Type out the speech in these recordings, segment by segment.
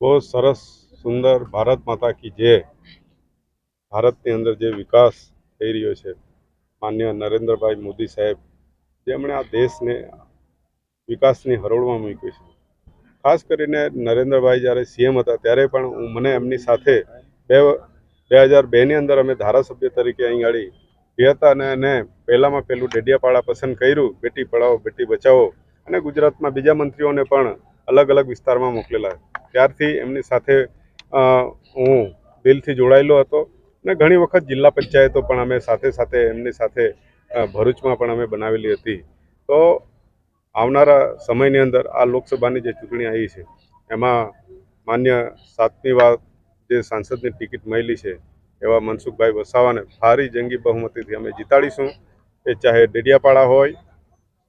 બહુ સરસ, સુંદર ભારત માતા કી જે ભારતની અંદર જે વિકાસ થઈ રહ્યો છે, માન્ય નરેન્દ્રભાઈ મોદી સાહેબ, જેમણે આ દેશને વિકાસની હરોળમાં મૂક્યું છે. ખાસ કરીને નરેન્દ્રભાઈ જ્યારે સીએમ હતા, ત્યારે પણ હું મને એમની સાથે બે બે હજાર બેની અંદર અમે ધારાસભ્ય તરીકે અહીં ગાડી હતા અને એને પહેલાંમાં પહેલું ડેડિયાપાડા પસંદ કર્યું, બેટી પઢાઓ બેટી બચાવો અને ગુજરાતમાં બીજા મંત્રીઓને પણ અલગ અલગ વિસ્તારમાં મોકલેલા. ત્યારથી એમની સાથે હું દિલથી જોડાયેલો હતો અને ઘણી વખત જિલ્લા પંચાયતો પણ અમે સાથે સાથે એમની સાથે ભરૂચમાં પણ અમે બનાવેલી હતી. તો આવનારા સમયની અંદર આ લોકસભાની જે ચૂંટણી આવી છે, એમાં માન્ય સાતમી વાર જે સાંસદની ટિકિટ મળેલી છે, એવા મનસુખભાઈ વસાવાને ભારી જંગી બહુમતીથી અમે જીતાડીશું. એ ચાહે ડેડિયાપાડા હોય,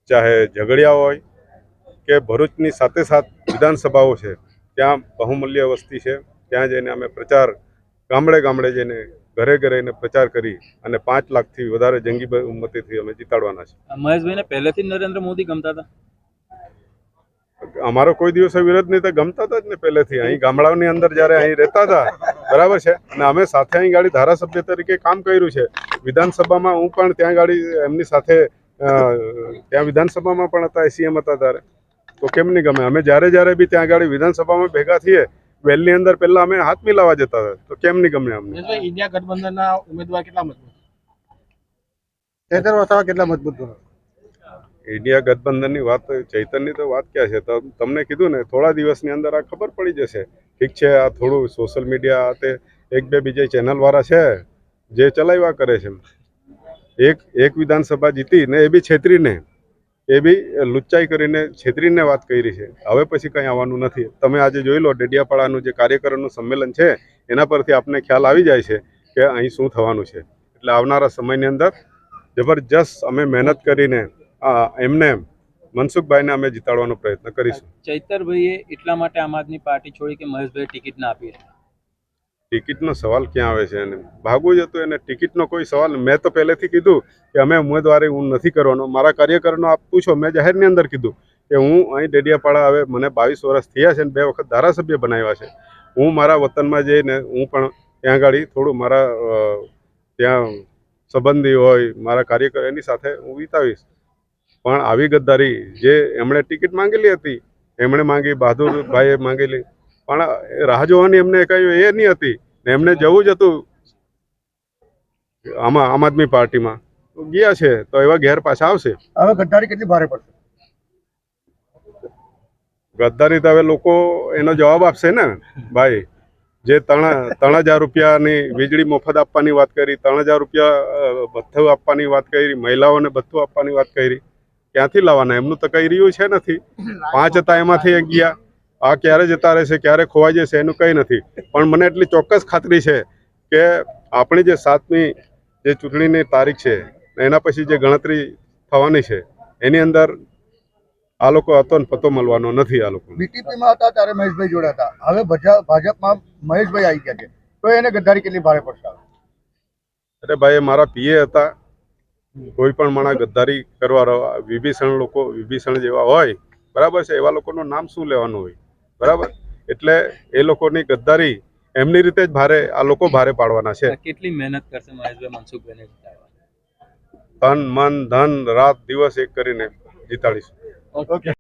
ચાહે ઝઘડિયા હોય, કે ભરૂચની સાથે સાથ વિધાનસભાઓ છે ત્યાં બહુમૂલ્ય વસ્તી છે. ત્યાં જઈને અમે પ્રચાર ગામડે ગામડે જઈને ઘરે ઘરે એને પ્રચાર કરી અને પાંચ લાખથી વધારે જંગી બહુમતીથી અમે જીતાડવાના છે. મહેશભાઈને પહેલેથી નરેન્દ્ર મોદી ગમતા હતા? અમારો કોઈ દિવસ વિરોધ નહીં તો ગમતા હતા જ ને પહેલેથી. અહીં ગામડાઓની અંદર જ્યારે અહીં રહેતા હતા બરાબર છે? અને અમે સાથે અહીં ગાડી ધારાસભ્ય તરીકે કામ કર્યું છે. વિધાનસભામાં હું પણ ત્યાં ગાડી એમની સાથે ત્યાં વિધાનસભામાં પણ હતા સીએમ હતા ત્યારે. તો કેમ નહીં ગમે? અમે જ્યારે જ્યારે બી ત્યાં આગળ વિધાનસભામાં ભેગા થઈએ વેલની અંદર પહેલા અમે હાથ મિલાવા જતા હતા. તો કેમ નહીં ગમે અમને? ઇન્ડિયા ગઠબંધનના ઉમેદવાર કેટલા મજબૂત ચેતર વસાવા કેટલા મજબૂત ઇન્ડિયા ગઠબંધનની વાત ચૈતનની તો વાત ક્યાં છે? તો તમને કીધું ને થોડા દિવસની અંદર આ ખબર પડી જશે. ઠીક છે આ થોડું સોશિયલ મીડિયા તે એક બે બીજા ચેનલવાળા છે જે ચલાવ્યા કરે છે. એક એક વિધાનસભા જીતી ને એ બી છેતરીને. એ બી લુચ્ચાઈ કરીને છેતરીને વાત કરી છે. હવે પછી કંઈ આવવાનું નથી. તમે આજે જોઈ લો ડેડિયાપાડાનું જે કાર્યકરોનું સંમેલન છે, એના પરથી આપને ખ્યાલ આવી જાય છે કે અહીં શું થવાનું છે. એટલે આવનારા સમયની અંદર જબરજસ્ત અમે મહેનત કરીને એમને મનસુખભાઈને અમે જીતાડવાનો પ્રયત્ન કરીશું. ચૈતરભાઈએ એટલા માટે આમ આદમી પાર્ટી છોડી કે મહેશભાઈ ટિકિટ ના આપી. ટિકિટનો સવાલ ક્યાં આવે છે? એને ભાગવું જ હતું એને ટિકિટનો કોઈ સવાલ મેં તો પહેલેથી કીધું કે અમે ઉમેદવારી હું નથી કરવાનો. મારા કાર્યકરનો આપ પૂછો, મેં જાહેરની અંદર કીધું કે હું અહીં ડેડિયાપાડા હવે મને બાવીસ વર્ષ થયા છે ને બે વખત ધારાસભ્ય બનાવ્યા છે. હું મારા વતનમાં જઈને હું પણ ત્યાં આગળ થોડું મારા ત્યાં સંબંધી હોય, મારા કાર્યકર એની સાથે હું વિતાવીશ. પણ આવી ગદ્દારી જે એમણે ટિકિટ માંગેલી હતી, એમણે માંગી, બહાદુરભાઈએ માંગેલી પણ રાહ જોવાની એમને કઈ એ નહીં હતી. ને એમને જવું જ હતું. આમાં આમ આદમી પાર્ટીમાં. ગયા છે તો એવા ઘેર પાછા આવશે. હવે ગદ્દારી કેટલી ભારે પડશે? ગદ્દારી તો હવે લોકો એનો જવાબ આપશે ને ભાઈ. જે ત્રણ ત્રણ હજાર રૂપિયાની વીજળી મફત આપવાની વાત કરી ત્રણ હજાર રૂપિયા ભથ્થું આપવાની વાત કરી મહિલાઓને ભથ્થું આપવાની વાત કરી. ક્યાંથી લાવવાના? એમનું તો કઈ રહ્યું છે નથી. પાંચ હતા એમાંથી એક ગયા. આ ક્યારે જતા રહેશે ક્યારે ખોવાઈ જશે એનું કંઈ નથી. પણ મને એટલી ચોક્કસ ખાતરી છે કે આપણી જે સાતમી જે ચૂંટણીની તારીખ છે એના પછી જે ગણતરી થવાની છે એની અંદર આ લોકો હતો ને પતો મળવાનો નથી આ લોકો બીટીપીમાં હતા ત્યારે મહેશભાઈ જોડે હતા હવે ભજા- ભાજપમાં મહેશભાઈ આવી ગયા છે. તો એને ગદ્દારી કેટલી ભારે પડશે અરે ભાઈ એ મારા પીએ હતા. કોઈ પણ માણસ ગદ્દારી કરવા રવા- વિભીષણ લોકો વિભીષણ જેવા હોય બરાબર છે એવા લોકોનું નામ શું લેવાનું હોય? બરાબર? એટલે એ લોકોની ગદ્દારી એમની રીતે જ ભારે આ લોકો ભારે પાડવાના છે. કેટલી મહેનત કરશે મહેશભાઈ મનસુખભાઈને તન મન ધન રાત દિવસ એક કરીને જીતાડીશું. ઓકે.